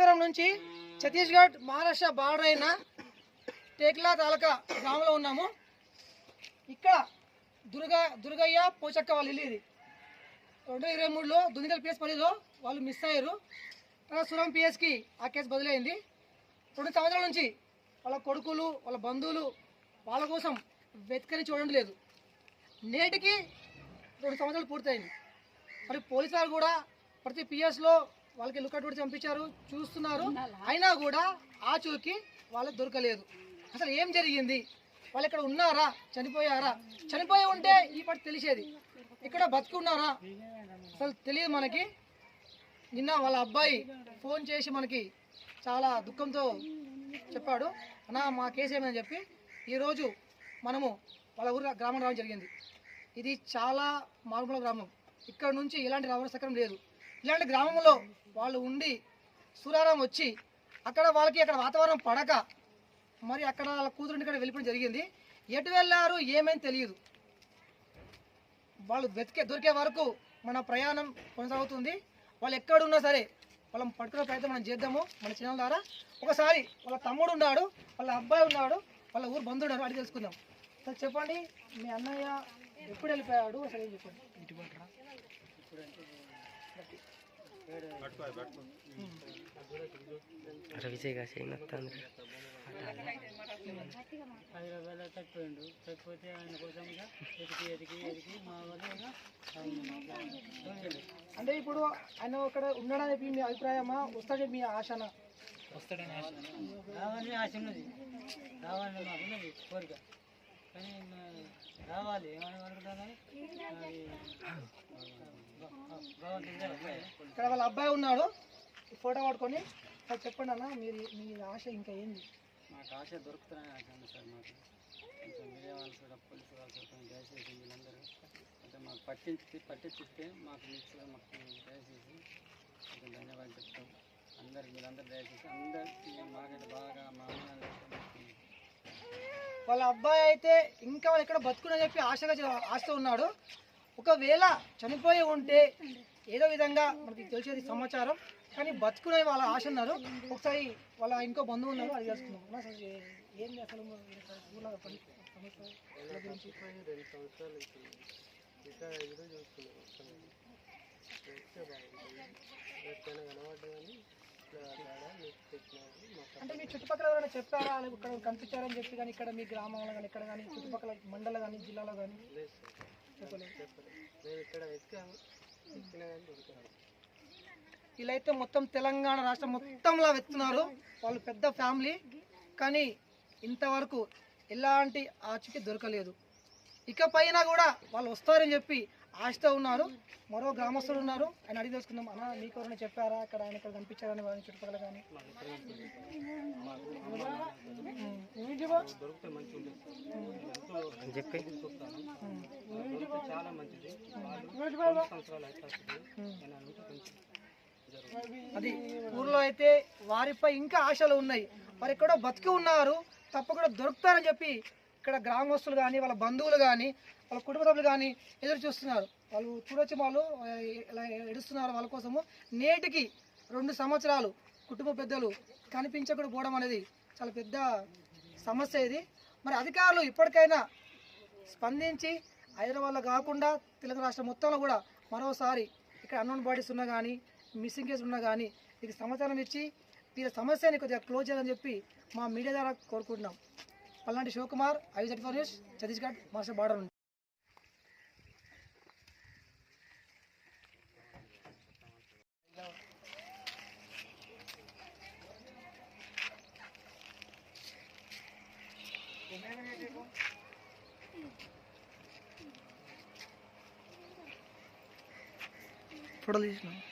రామేశ్వరం నుంచి ఛత్తీస్గఢ్ మహారాష్ట్ర బార్డర్ అయిన టేక్లా తాలూకా గ్రామంలో ఉన్నాము. ఇక్కడ దుర్గా దుర్గయ్య పోచక్క వాళ్ళు వెళ్ళేది రెండు వేల ఇరవై మూడులో దుందిగల్ పిఎస్ పరిధిలో వాళ్ళు మిస్ అయ్యారు. తర్వాత సురం పిఎస్కి ఆ కేసు బదిలైంది. రెండు సంవత్సరాల నుంచి వాళ్ళ కొడుకులు వాళ్ళ బంధువులు వాళ్ళ కోసం వెతకని చూడడం లేదు. నేటికి రెండు సంవత్సరాలు పూర్తయింది. మరి పోలీసు వారు కూడా ప్రతి పిఎస్లో వాళ్ళకి లుకట్ పెట్టి పంపించారు చూస్తున్నారు. అయినా కూడా ఆ చూకి వాళ్ళకి దొరకలేదు. అసలు ఏం జరిగింది? వాళ్ళు ఇక్కడ ఉన్నారా? చనిపోయారా? చనిపోయి ఉంటే ఈ పాటి తెలిసేది. ఇక్కడ బతుకున్నారా? అసలు తెలియదు మనకి. నిన్న వాళ్ళ అబ్బాయి ఫోన్ చేసి మనకి చాలా దుఃఖంతో చెప్పాడు. అన్నా మా కేసు ఏమని చెప్పి ఈరోజు మనము వాళ్ళ ఊరు గ్రామం రావడం జరిగింది. ఇది చాలా మారుమూల గ్రామం. ఇక్కడ నుంచి ఎలాంటి రవాణా సౌకర్యం లేదు. ఇలాంటి గ్రామంలో వాళ్ళు ఉండి సూరారం వచ్చి అక్కడ వాళ్ళకి అక్కడ వాతావరణం పడక మరి అక్కడ వాళ్ళ కూతురుని ఇక్కడ వెళ్ళిపోవడం జరిగింది. ఎటు వెళ్ళారు ఏమని తెలియదు. వాళ్ళు వెతికే దొరికే వరకు మన ప్రయాణం కొనసాగుతుంది. వాళ్ళు ఎక్కడున్నా సరే వాళ్ళని పట్టుకునే ప్రయత్నం మనం చేద్దాము మన చిన్న ద్వారా. ఒకసారి వాళ్ళ తమ్ముడు ఉన్నాడు వాళ్ళ అబ్బాయి ఉన్నాడు వాళ్ళ ఊరు బంధువుడు ఉన్నారు అడిగి తెలుసుకుందాం. సార్ చెప్పండి మీ అన్నయ్య ఎప్పుడు వెళ్ళిపోయాడు? అసలు ఏం చెప్పండి. పట్టరా రవిజయగా చేయనత్తాంది హైదరాబాద్లో చచ్చిపోయిండు చచ్చిపోతే ఆయన కోసం ఇక ఎదికి ఎదికి ఎదికి మా వాళ్ళు అంటే ఇప్పుడు ఆయన ఇక్కడ ఉన్నాడని చెప్పి మీ అభిప్రాయమా? వస్తాడని మీ ఆశనా? రావాలని ఆశ ఉన్నది. రావాలని మాకు ఉన్నది కోరిక. కానీ రావాలి. ఏమని అనుకుంటాం కానీ ఇక్కడ వాళ్ళ అబ్బాయి ఉన్నాడు. ఫోటో పట్టుకొని సార్ చెప్పండి అన్న మీరు మీ ఆశ ఇంకా ఏంది? మాకు ఆశ దొరుకుతుందని ఆశ ఉంది సార్ మాకు. కొంచెం మీడియా వాళ్ళు కూడా పోలీసు వాళ్ళు కూడా దయచేసి వీళ్ళందరూ అంటే మాకు పట్టించి పట్టించిస్తే మాకు మీకు మాకు దయచేసి కొంచెం ధన్యవాదాలు చెప్తాం. అందరికి మీరందరూ దయచేసి అందరికీ మాకైతే బాగా మా వాళ్ళ అబ్బాయి అయితే ఇంకా వాళ్ళు ఎక్కడ బతుకునని చెప్పి ఆశగా ఆశతో ఉన్నాడు. ఒకవేళ చనిపోయి ఉంటే ఏదో విధంగా మనకి తెలిసేది సమాచారం. కానీ బతుకునే వాళ్ళ ఆశ ఉన్నారు. ఒకసారి వాళ్ళ ఇంకో బంధువు ఉన్నారు అది తెలుసుకుందాం. అన్న, అసలు అంటే మీ చుట్టుపక్కల ఎవరైనా చెప్పారా? ఇక్కడ కనిపించారని చెప్పి కానీ ఇక్కడ మీ గ్రామంలో కానీ ఇక్కడ కానీ చుట్టుపక్కల మండలం కానీ జిల్లాలో కానీ? ఇలా అయితే మొత్తం తెలంగాణ రాష్ట్రం మొత్తంలా వెతున్నారు. వాళ్ళు పెద్ద ఫ్యామిలీ. కానీ ఇంతవరకు ఎలాంటి ఆచూకీ దొరకలేదు. ఇకపైన కూడా వాళ్ళు వస్తారని చెప్పి ఆశతో ఉన్నారు. మరో గ్రామస్తులు ఉన్నారు. ఆయన అడిగి తెలుసుకుందాం అన్న మీకు ఎవరైనా చెప్పారా? ఇక్కడ ఆయన ఇక్కడ కనిపించారని వాళ్ళని చుట్టుపక్కల కానీ అని చెప్పి. చాలా మంచిది? సంవత్సరాలు అది ఊర్లో అయితే వారిపై ఇంకా ఆశలు ఉన్నాయి. వారు ఎక్కడో బతికి ఉన్నారు. తప్పకుండా దొరుకుతారని చెప్పి ఇక్కడ గ్రామస్తులు కానీ వాళ్ళ బంధువులు కానీ వాళ్ళ కుటుంబ సభ్యులు కానీ ఎదురు చూస్తున్నారు. వాళ్ళు చూడొచ్చి వాళ్ళు ఎడుస్తున్నారు వాళ్ళ కోసము. నేటికి రెండు సంవత్సరాలు కుటుంబ పెద్దలు కనిపించకుండా పోవడం అనేది చాలా పెద్ద సమస్య ఇది. మరి అధికారులు ఇప్పటికైనా స్పందించి హైదరాబాద్లో కాకుండా తెలుగు రాష్ట్రం మొత్తంలో కూడా మరోసారి ఇక్కడ అన్నోన్ బాడీస్ ఉన్నా కానీ మిస్సింగ్ కేసులు ఉన్నా కానీ ఇది సమాచారం ఇచ్చి వీళ్ళ సమస్యని కొద్దిగా క్లోజ్ చేయాలని చెప్పి మా మీడియా ద్వారా కోరుకుంటున్నాం. Pallanti Sivakumar I four news Chhattisgarh master border Por isso, não.